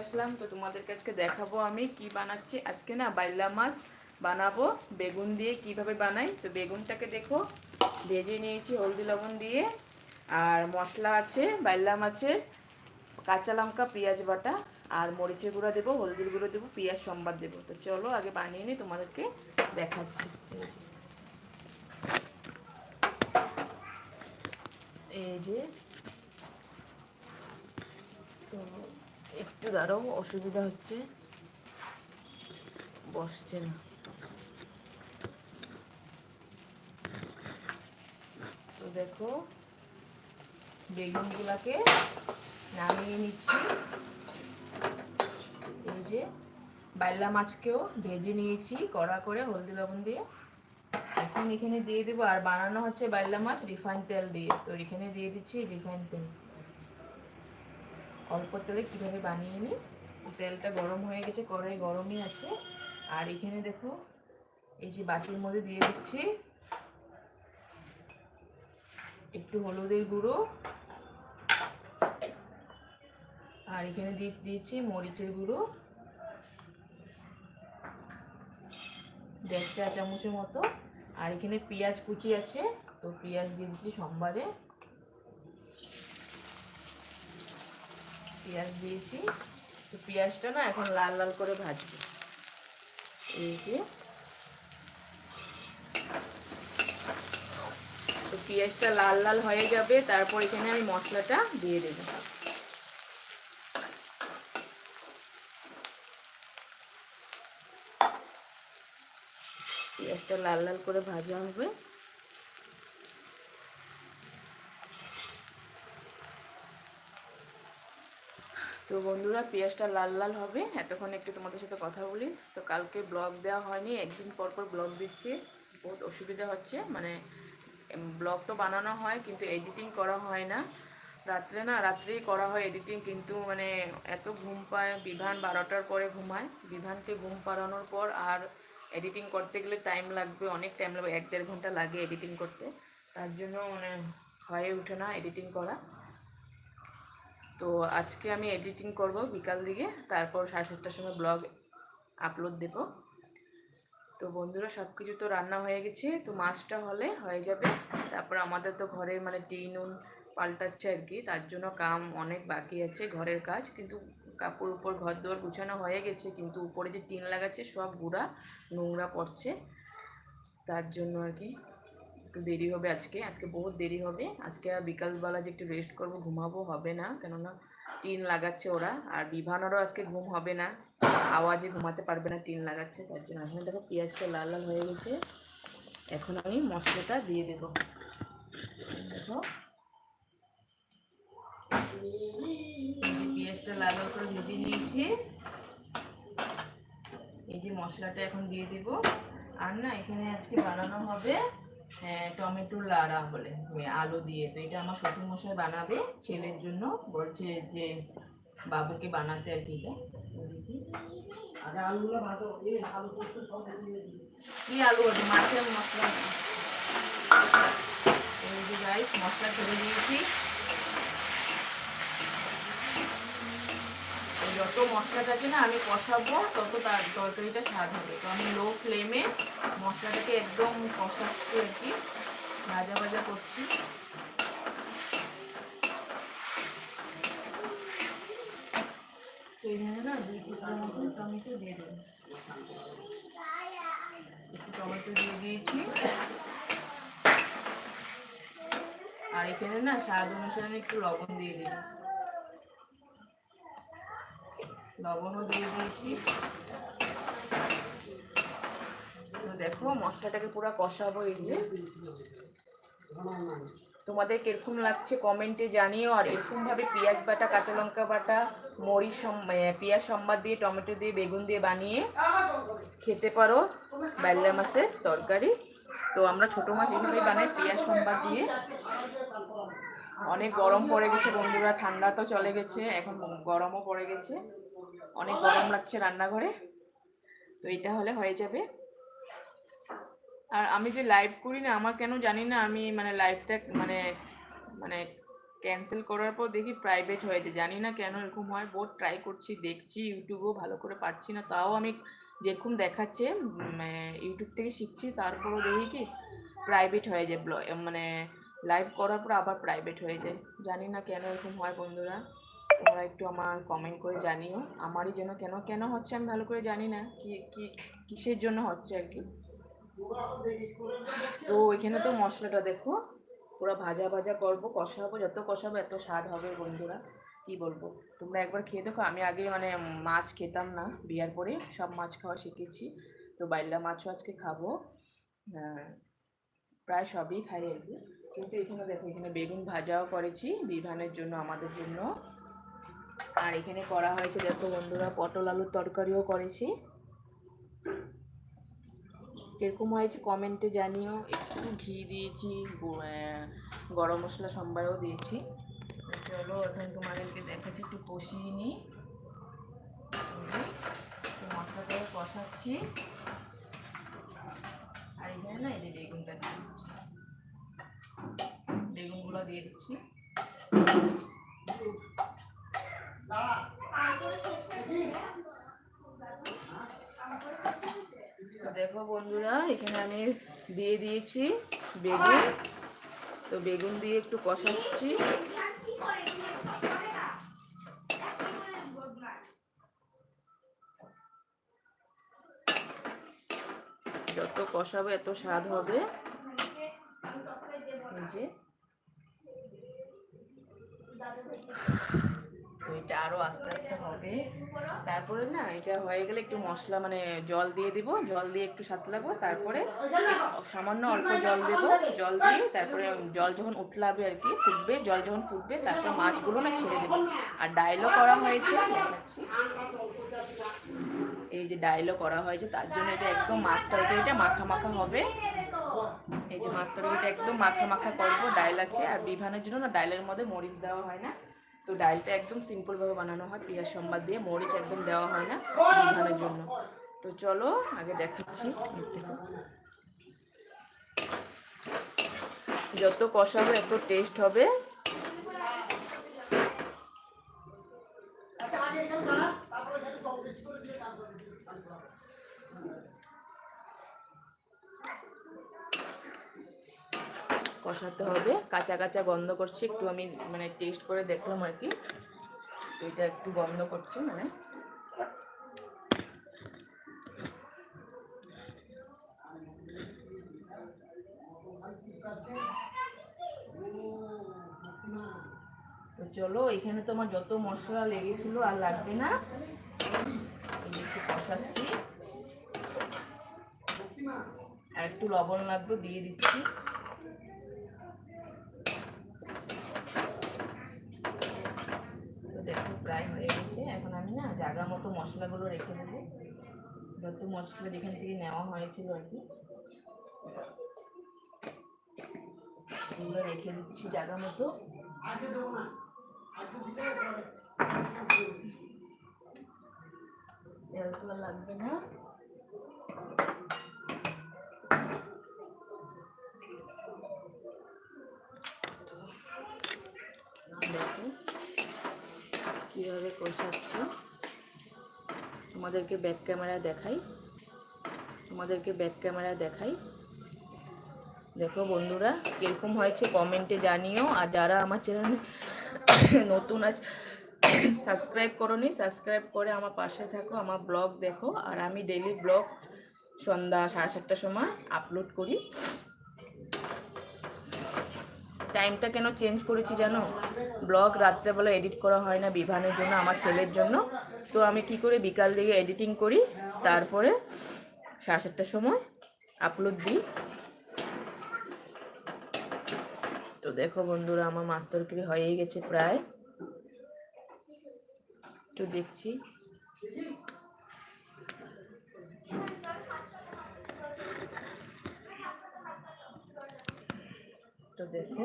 আসলাম, তো তোমাদেরকে আজকে দেখাবো আমি কি বানাচ্ছি। আজকে না বাইলা মাছ বানাবো, বেগুন দিয়ে কীভাবে বানাই। তো বেগুনটাকে দেখো, ভেজে নিয়েছি, হলদি লবণ দিয়ে। আর মশলা আছে, বাইলা মাছের, কাঁচা লঙ্কা, পেঁয়াজ বাটা, আর মরিচের গুঁড়া দেবো, হলদির গুঁড়ো দেবো, পেঁয়াজ সম্বাদ দেবো। তো চলো, আগে বানিয়ে নিই, তোমাদেরকে দেখাচ্ছি। এই যে, তো একটু দাঁড়াও, অসুবিধা হচ্ছে। বসছে না। তো দেখো, বেগুনগুলাকে নামিয়ে নিচ্ছি। এই যে বাইলা মাছকেও ভেজে নিয়েছি, কড়া করে হলদি লবণ দিয়ে। এখন এখানে দিয়ে দেবো, আর বানানো হচ্ছে বাইলা মাছ রিফাইন তেল দিয়ে। তো এখানে দিয়ে দিচ্ছি রিফাইন তেল। অল্প তেলে কীভাবে বানিয়ে নিই? তেলটা গরম হয়ে গেছে, কড়াই গরমই আছে। আর এখানে দেখো, এই যে বাটির মধ্যে দিয়ে দিচ্ছি একটু হলুদের গুঁড়ো। আর এখানে দিয়ে দিয়েছি মরিচের গুঁড়ো। দেড় চা চামচের মতো। আর এখানে পেঁয়াজ কুচি আছে, তো পেঁয়াজ দিয়ে দিচ্ছি সোমবারে। পেঁয়াজ দিয়েছি। তো পেঁয়াজটা না এখন লাল লাল করে ভাজবো। এই যে। তো পেঁয়াজটা লাল লাল হয়ে যাবে, তারপর এখানে আমি মশলাটা দিয়ে দেব। পেঁয়াজটা লাল লাল করে ভাজা হবে। তো বন্ধুরা, পেঁয়াজটা লাল লাল হবে। এতক্ষণ একটু তোমাদের সাথে কথা বলি। তো কালকে ব্লগ দেওয়া হয়নি, একদিন পর পর ব্লগ দিচ্ছি। বহুত অসুবিধা হচ্ছে মানে ব্লগ তো বানানো হয়, কিন্তু এডিটিং করা হয় না। রাত্রে না, রাত্রেই করা হয় এডিটিং কিন্তু মানে এত ঘুম পায়। বিভান বারোটার পরে ঘুমায়। বিভানকে ঘুম পাড়ানোর পর আর এডিটিং করতে গেলে টাইম লাগবে, অনেক টাইম লাগবে, এক দেড় ঘণ্টা লাগে এডিটিং করতে। তার জন্য মানে হয়ে ওঠে না এডিটিং করা। তো আজকে আমি এডিটিং করব বিকাল দিকে, তারপর সাড়ে সাতটার সময় ব্লগ আপলোড দেব। তো বন্ধুরা সব কিছু তো রান্না হয়ে গেছে, তো মাছটা হলে হয়ে যাবে। তারপর আমাদের তো ঘরের মানে টিন উন পাল্টাচ্ছে আর কি, তার জন্য কাম অনেক বাকি আছে ঘরের কাজ, কিন্তু কাপড় উপর ঘর দুয়ার গুছানো হয়ে গেছে, কিন্তু উপরে যে টিন লাগাচ্ছে সব গুঁড়া নোংরা পড়ছে, তার জন্য আর কি। একটু দেরি হবে আজকে আজকে বহুত দেরি হবে। আজকে বিকালবেলা যে একটু রেস্ট করব, ঘুমাবো হবে না, কেননা টিন লাগাচ্ছে ওরা। আর বিভানেরও আজকে ঘুম হবে না। আওয়াজে ঘুমাতে পারবে না, টিন লাগাচ্ছে, তার জন্য এখন দেখো পেঁয়াজটা লাল লাল হয়ে গেছে। এখন আমি মশলাটা দিয়ে দেবো। দেখো। পেঁয়াজটা লাল লাল করে ভেজে নিয়েছি। এই যে মশলাটা এখন দিয়ে দিব। আর না, এখানে আজকে বানানো হবে হ্যাঁ, টমেটোর লাড়া বলে আলু দিয়ে। তো এটা আমার শ্বশুর মশাই বানাবে ছেলের জন্য। বলছে যে বাবুকে বানাতে আর কি কি আলু আছে মাছের মশলা। মশলা ছেড়ে দিয়েছি। যত মশলা থাকে না, আমি কষাবো, তত তার তরকারিটা স্বাদ হবে। তো আমি লো ফ্লেমে মশলাটাকে একদম কষাচ্ছি আর কি, ভাজা ভাজা করছি। না টমেটো দিয়ে একটু টমেটো দিয়ে দিয়েছি। আর এখানে না স্বাদ অনুসারে একটু লবণ দিয়ে দিই লবণও দিয়ে দিয়েছি তো দেখো, মশলাটাকে পুরো কষাবো এই যে। তোমাদের কীরকম লাগছে কমেন্টে জানিও। আর এরকমভাবে পেঁয়াজ বাটা, কাঁচা লঙ্কা বাটা সম- পেঁয়াজ সম্বাদ দিয়ে, টমেটো দিয়ে, বেগুন দিয়ে বানিয়ে খেতে পারো বাইলা মাছের তরকারি। তো আমরা ছোটো মাছ এইভাবেই বানাই পেঁয়াজ সম্বাদ দিয়ে। অনেক গরম পড়ে গেছে বন্ধুরা, ঠান্ডা তো চলে গেছে, এখন গরমও পড়ে গেছে। অনেক গরম লাগছে রান্নাঘরে। তো এটা হলে হয়ে যাবে। আর আমি যে লাইভ করি না, আমার কেন জানি না, আমি মানে লাইভটা মানে মানে ক্যান্সেল করার পর দেখি প্রাইভেট হয়েছে জানি না কেন এরকম হয়। বহুত ট্রাই করছি, দেখছি ইউটিউবেও ভালো করে পারছি না। তাও আমি যেরকম দেখাচ্ছে ইউটিউব থেকে শিখছি, তারপরও দেখি কি প্রাইভেট হয়ে যায়। মানে লাইভ করার পর আবার প্রাইভেট হয়ে যায়। জানি না কেন এরকম হয় বন্ধুরা। তোমরা একটু আমার কমেন্ট করে জানিও। আমারই জন্য কেন কেন হচ্ছে আমি ভালো করে জানি না। কি কি কিসের জন্য হচ্ছে আর কি? তো এখানে তো মশলাটা দেখো পুরো ভাজা ভাজা করব কষাবো যত কষাবো এত স্বাদ হবে বন্ধুরা। কি বলব? তোমরা একবার খেয়ে দেখো আমি আগে মানে মাছ খেতাম না বিয়ার পরে সব মাছ খাওয়া শিখেছি। তো বাইলা মাছও আজকে খাব। আহ, প্রায় সবই খাই আর কি। কিন্তু এখানে দেখো এখানে বেগুন ভাজাও করেছি বিভানের জন্য আমাদের জন্য। আর এখানে করা হয়েছে, দেখো বন্ধুরা, পটল আলুর তরকারিও করেছি। কীরকম হয়েছে কমেন্টে জানিও। একটু ঘি দিয়েছি গরম মশলা সোমবারও দিয়েছি। চলো, এখন তোমাদেরকে দেখাচ্ছি, একটু কষিয়ে নিই তো মশলাটা কষাচ্ছি। আর এখানে না এই যে বেগুনটা দিয়ে দিচ্ছি। বেগুনগুলো দিয়ে দিচ্ছি। দেখো বন্ধুরা, এখানে আমি দিয়ে দিয়েছি বেগুন। তো বেগুন দিয়ে একটু কষাচ্ছি। যত কষাবে, এত স্বাদ হবে। যে। তো এটা আরও আস্তে আস্তে হবে। তারপরে না, এটা হয়ে গেলে একটু মশলা মানে জল দিয়ে দিব। জল দিয়ে একটু সাথে লাগবো তারপরে সামান্য অল্প জল দেব। জল দিয়ে তারপরে জল যখন উঠলাবে আর কি, ফুটবে, জল যখন ফুটবে, তারপরে মাছগুলো না ছেড়ে দেবো। আর ডাইলও করা হয়েছে, এই যে ডাইলও করা হয়েছে, তার জন্য এটা একদম মাছ তরকারিটা মাখা মাখা হবে। এই যে মাছ তরকারিটা একদম মাখা মাখা করব, ডাইল আছে। আর বিভানের জন্য না, ডাইলের মধ্যে মরিচ দেওয়া হয় না। তো ডালটা একদম সিম্পলভাবে বানানো হয়, পেঁয়াজ সম্বাদ দিয়ে, মরিচ একদম দেওয়া হয় না বিভানের জন্য। তো চলো, আগে দেখাচ্ছি। দেখো। যত কষাবে, এত টেস্ট হবে। কষাতে হবে। কাঁচা কাঁচা গন্ধ করছে, একটু আমি মানে টেস্ট করে দেখলাম আর কি। এটা একটু গন্ধ করছে মানে। তো চলো, এখানে তো আমার যত মশলা লেগেছিল আর লাগবে না একটু কষাচ্ছি। আর একটু লবণ লাগবে, দিয়ে দিচ্ছি। তো দেখো প্রায় হয়ে গেছে। এখন আমি না জায়গা মতো মশলাগুলো রেখে দেবো। যত মশলা যেখান থেকে নেওয়া হয়েছিল আর কি। এগুলো রেখে দিচ্ছি জায়গা মতো। তেল তো লাগবে না। তো দেখো কীভাবে কষাচ্ছি, তোমাদেরকে ব্যাক ক্যামেরা দেখাই, তোমাদেরকে ব্যাক ক্যামেরা দেখাই। দেখো বন্ধুরা, কীরকম হয়েছে কমেন্টে জানিও, আর যারা আমার চ্যানেলে নতুন আছে সাবস্ক্রাইব করোনি সাবস্ক্রাইব করে আমার পাশে থাকো, আমার ব্লগ দেখো। আর আমি ডেলি ব্লগ সন্ধ্যা সাড়ে সাতটার সময় আপলোড করি। টাইমটা কেন চেঞ্জ করেছি জানো? ব্লগ রাত্রেবেলা এডিট করা হয় না বিভানের জন্য, আমার ছেলের জন্য। তো আমি কি করে, বিকাল দিকে এডিটিং করি, তারপরে সাড়ে সাতটার সময় আপলোড দিই। তো দেখো বন্ধুরা, আমার মাছ তরকারি হয়েই গেছে প্রায়। একটু দেখছি। তো দেখো।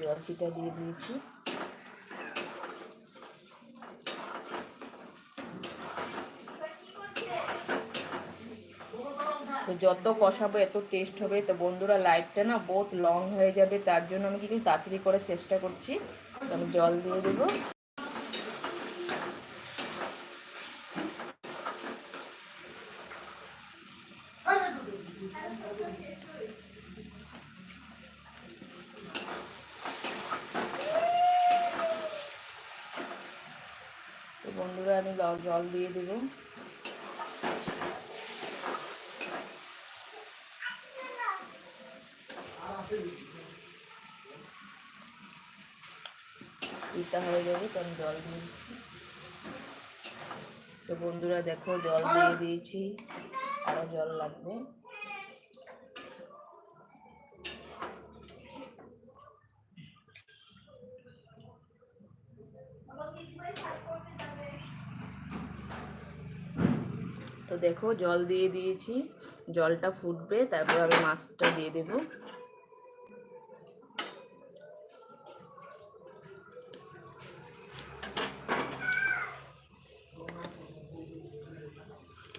জল ছিটা দিয়ে দিয়েছি। তো যত কষাবো, এত টেস্ট হবে। তো বন্ধুরা লাইভটা না বহুত লং হয়ে যাবে। তার জন্য আমি কিন্তু তাড়াতাড়ি করার চেষ্টা করছি। তো আমি জল দিয়ে দেবো। তো বন্ধুরা, আমি জল দিয়ে দেবো। তো আমি জল দিয়ে দিচ্ছি। তো বন্ধুরা দেখো, জল দিয়ে দিয়েছি। আরও জল লাগবে। তো দেখো, জল দিয়ে দিয়েছি। জলটা ফুটবে, তারপর আমি মাছটা দিয়ে দেবো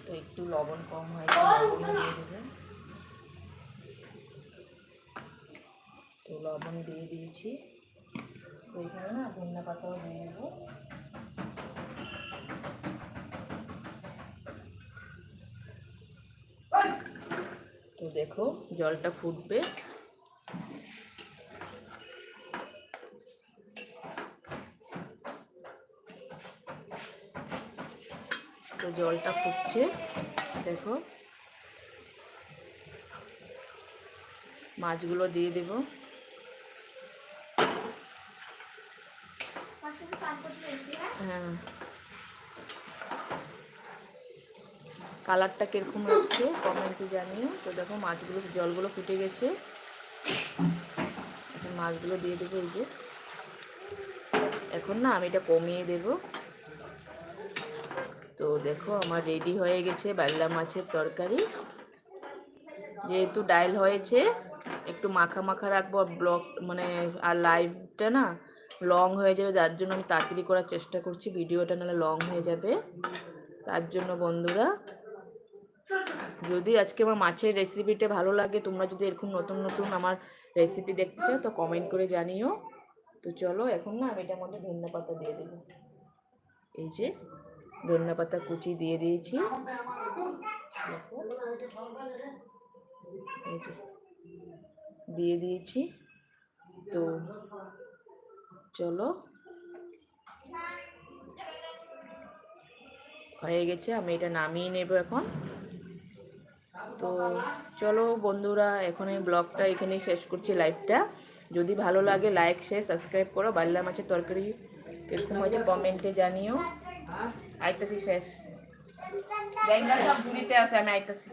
তো একটু লবণ কম হয় লবণ দিয়ে দেবেন। তো লবণ দিয়ে দিয়েছি। তো এখানে না ধনিয়া পাতাও দিয়ে দেবো। তো দেখো জলটা ফুটবে। তো জলটা ফুটছে, দেখো। মাছগুলো দিয়ে দেব। হ্যাঁ। কালারটা কীরকম লাগছে, কমেন্টে জানিও। তো দেখো, মাছগুলো, জলগুলো ফুটে গেছে। মাছগুলো দিয়ে দেবো এই যে। এখন না, আমি এটা কমিয়ে দেবো। তো দেখো, আমার রেডি হয়ে গেছে বাল্লা মাছের তরকারি। যেহেতু ডাইল হয়েছে, একটু মাখা মাখা রাখব ব্লগ মানে আর লাইভটা না লং হয়ে যাবে, যার জন্য আমি তাড়াতাড়ি করার চেষ্টা করছি, ভিডিওটা নাহলে লং হয়ে যাবে। তার জন্য বন্ধুরা, যদি আজকে আমার মাছের রেসিপিটা ভালো লাগে, তোমরা যদি এরকম নতুন নতুন আমার রেসিপি দেখতে চাও, তো কমেন্ট করে জানিও। তো চলো, এখন না আমি এটার মধ্যে ধনিয়া পাতা দিয়ে দেবো এই যে ধনিয়া পাতা কুচি দিয়ে দিয়েছি। দিয়ে দিয়েছি। তো চলো। হয়ে গেছে, আমি এটা নামিয়ে নেব এখন। তো চলো বন্ধুরা, এখন এই ব্লগটা এখানেই শেষ করছি লাইভটা। যদি ভালো লাগে, লাইক শেয়ার সাবস্ক্রাইব করো। বাল্লা মাছের তরকারি কীরকম হয়েছে কমেন্টে জানিও। আইতাছি শেষ। ব্যাঙ্গাল সব ঝুড়িতে আছে আমি আইতাছি।